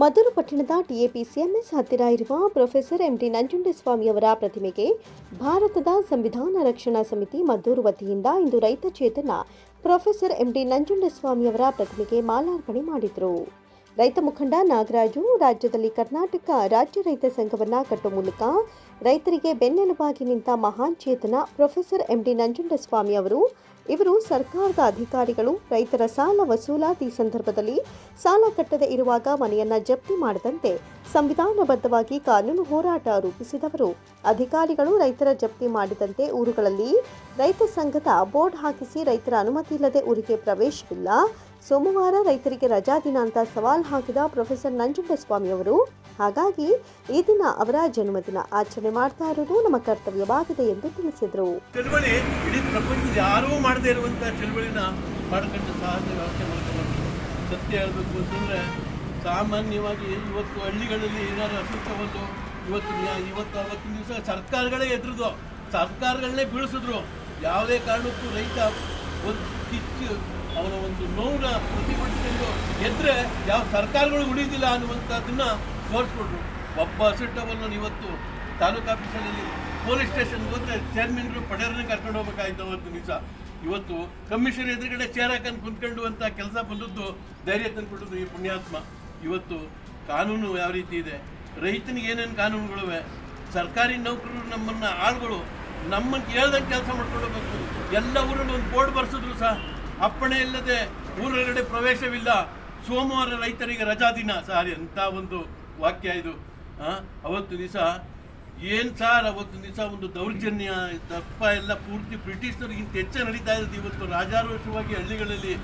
ಮದ್ದೂರು ಪಟ್ಟಣದ ಟಿಎಪಿಸಿಎಂಎಸ್ ಹತ್ತಿರ ಇರುವ ಪ್ರೊಫೆಸರ್ ಎಂಟಿ ನಂಜುಂಡಸ್ವಾಮಿಯವರ ಪ್ರತಿಮೆಗೆ ಭಾರತದ ಸಂವಿಧಾನ ರಕ್ಷಣಾ ಸಮಿತಿ ಮದ್ದೂರು ವತಿಯಿಂದ ಇಂದು ರೈತ ಚೇತನ ಪ್ರೊಫೆಸರ್ ಎಂಟಿ ನಂಜುಂಡಸ್ವಾಮಿಯವರ ಪ್ರತಿಮೆಗೆ ಮಾಲಾರ್ಪಣೆ ಮಾಡಿದರು. ರೈತ ಮುಖಂಡ ನಾಗರಾಜು, ರಾಜ್ಯದಲ್ಲಿ ಕರ್ನಾಟಕ ರಾಜ್ಯ ರೈತ ಸಂಘವನ್ನು ಕಟ್ಟುವ ಮೂಲಕ ರೈತರಿಗೆ ಬೆನ್ನೆಲುಬಾಗಿ ನಿಂತ ಮಹಾನ್ ಚೇತನ ಪ್ರೊಫೆಸರ್ ಎಂಡಿ ನಂಜುಂಡಸ್ವಾಮಿ ಅವರು ಇವರು ಸರ್ಕಾರದ ಅಧಿಕಾರಿಗಳು, ರೈತರ ಸಾಲ ವಸೂಲಾತಿ ಸಂದರ್ಭದಲ್ಲಿ ಸಾಲ ಕಟ್ಟದೆ ಇರುವಾಗ ಮನೆಯನ್ನ ಜಪ್ತಿ ಮಾಡದಂತೆ ಸಂವಿಧಾನಬದ್ಧವಾಗಿ ಕಾನೂನು ಹೋರಾಟ ರೂಪಿಸಿದವರು. ಅಧಿಕಾರಿಗಳು ರೈತರ ಜಪ್ತಿ ಮಾಡಿದಂತೆ ಊರುಗಳಲ್ಲಿ ರೈತ ಸಂಘದ ಬೋರ್ಡ್ ಹಾಕಿಸಿ ರೈತರ ಅನುಮತಿ ಇಲ್ಲದೆ ಊರಿಗೆ ಪ್ರವೇಶವಿಲ್ಲ. ಸೋಮವಾರ ರೈತರಿಗೆ ರಜಾ ದಿನ ಅಂತ ಸವಾಲ್ ಹಾಕಿದ ಪ್ರೊಫೆಸರ್ ನಂಜುಂಡಸ್ವಾಮಿ ಅವರು, ಹಾಗಾಗಿ ಈ ದಿನ ಅವರ ಜನ್ಮದಿನ ಆಚರಣೆ ಮಾಡ್ತಾ ಇರುವುದು ನಮ್ಮ ಕರ್ತವ್ಯವಾಗಿದೆ ಎಂದು ತಿಳಿಸಿದರು. ಮಾಡದೇ ಇರುವಂಥ ಚಳವಳಿನ ಮಾಡ್ಕೊಂಡು ಸಹಜ ವ್ಯವಸ್ಥೆ ಮಾಡ್ಕೊಂಡು ಸತ್ಯ ಹೇಳಬೇಕು ಅಂತಂದರೆ ಸಾಮಾನ್ಯವಾಗಿ ಇವತ್ತು ಹಳ್ಳಿಗಳಲ್ಲಿ ಏನಾದ್ರು ಬಂದು ಇವತ್ತು ಇವತ್ತು ಅವತ್ತಿನ ದಿವಸ ಸರ್ಕಾರಗಳೇ ಎದುರಿದು, ಸರ್ಕಾರಗಳನ್ನೇ ಬೀಳಿಸಿದ್ರು. ಯಾವುದೇ ಕಾರಣಕ್ಕೂ ರೈತ ಒಂದು ಕಿಚ್ಚು ಅವನ ಒಂದು ನೋವನ್ನ ಪ್ರತಿಭಟಿಸಿಕೊಂಡು ಎದ್ರೆ ಯಾವ ಸರ್ಕಾರಗಳು ಉಳಿದಿಲ್ಲ ಅನ್ನುವಂಥದ್ದನ್ನು ತೋರಿಸ್ಕೊಟ್ರು. ಒಬ್ಬ ಅಸಟ್ಟವನ್ನು ಇವತ್ತು ತಾಲೂಕು ಆಫೀಸಲ್ಲಿ ಪೊಲೀಸ್ ಸ್ಟೇಷನ್ಗೆ ಹೋದ್ರೆ ಚೇರ್ಮನ್ಗಳು ಪಡೆಯರನ್ನ ಕರ್ಕೊಂಡು ಹೋಗ್ಬೇಕಾಯ್ತು ಅವತ್ತು ನಿಜ ಇವತ್ತು ಕಮಿಷನ್ ಎದುರುಗಡೆ ಚೇರ್ ಹಾಕೊಂಡು ಕುಂತ್ಕೊಂಡು ಅಂತ ಕೆಲಸ ಬಂದದ್ದು ಧೈರ್ಯ ತಂದ್ಕೊಟ್ಟದ್ದು ಈ ಪುಣ್ಯಾತ್ಮ. ಇವತ್ತು ಕಾನೂನು ಯಾವ ರೀತಿ ಇದೆ? ರೈತನಿಗೆ ಏನೇನು ಕಾನೂನುಗಳಿವೆ? ಸರ್ಕಾರಿ ನೌಕರರು ನಮ್ಮನ್ನ ಆಳುಗಳು ನಮ್ಮನ್ನು ಕೇಳ್ದಂಗೆ ಕೆಲಸ ಮಾಡ್ಕೊಂಡು ಹೋಗ್ಬೇಕು. ಎಲ್ಲ ಊರಲ್ಲಿ ಒಂದು ಬೋರ್ಡ್ ಬರ್ಸಿದ್ರು ಸಹ. ಅಪ್ಪಣೆ ಇಲ್ಲದೆ ಊರೊಳಗಡೆ ಪ್ರವೇಶವಿಲ್ಲ. ಸೋಮವಾರ ರೈತರಿಗೆ ರಜಾ ದಿನ. ಸಾರಿ ಅಂತ ಒಂದು ವಾಕ್ಯ ಇದು. ಅವತ್ತು ದಿವಸ ಏನು ಸಾರ್ ಅವತ್ತು ದಿವಸ ಒಂದು ದೌರ್ಜನ್ಯ ದಪ್ಪ ಎಲ್ಲ ಪೂರ್ತಿ ಬ್ರಿಟಿಷರಿಗಿಂತ ಹೆಚ್ಚು ನಡೀತಾ ಇರೋದು ಇವತ್ತು ರಾಜಾರೋಷವಾಗಿ ಹಳ್ಳಿಗಳಲ್ಲಿ.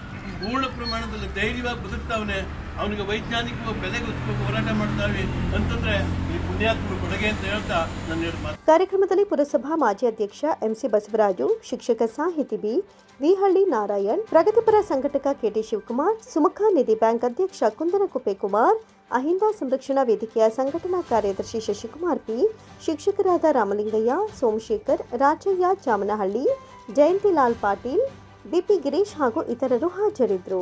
ಪೂರ್ಣ ಪ್ರಮಾಣದಲ್ಲಿ ಧೈರ್ಯವಾಗಿ ಬದುಕ್ತಾವನೆ, ಅವನಿಗೆ ವೈಜ್ಞಾನಿಕವಾಗಿ ಬೆಲೆಗೊಳಿಸ್ಬೇಕು ಹೋರಾಟ ಮಾಡ್ತಾವೆ ಅಂತಂದ್ರೆ ಈ ಪುಣ್ಯಾತ್ಮ ಕೊಡುಗೆ ಅಂತ ಹೇಳ್ತಾ ನನ್ನ ಕಾರ್ಯಕ್ರಮದಲ್ಲಿ ಪುರಸಭಾ ಮಾಜಿ ಅಧ್ಯಕ್ಷ ಎಂಸಿ ಬಸವರಾಜು, ಶಿಕ್ಷಕ ಸಾಹಿತಿ ಬಿ ವಿಹಳ್ಳಿ ನಾರಾಯಣ್, ಪ್ರಗತಿಪರ ಸಂಘಟಕ ಕೆಟಿ ಶಿವಕುಮಾರ್, ಸುಮುಖ ನಿಧಿ ಬ್ಯಾಂಕ್ ಅಧ್ಯಕ್ಷ ಕುಂದನಕುಪ್ಪೆ ಕುಮಾರ್, ಅಹಿಂದ ಸಂರಕ್ಷಣಾ ವೇದಿಕೆಯ ಸಂಘಟನಾ ಕಾರ್ಯದರ್ಶಿ ಶಶಿಕುಮಾರ್ ಪಿ, ಶಿಕ್ಷಕರಾದ ರಾಮಲಿಂಗಯ್ಯ, ಸೋಮಶೇಖರ್ ರಾಜಯ್ಯ ಚಾಮನಹಳ್ಳಿ, ಜಯಂತಿಲಾಲ್ ಪಾಟೀಲ್ ಬಿಪಿ ಗಿರೀಶ್ ಹಾಗೂ ಇತರರು ಹಾಜರಿದ್ದರು.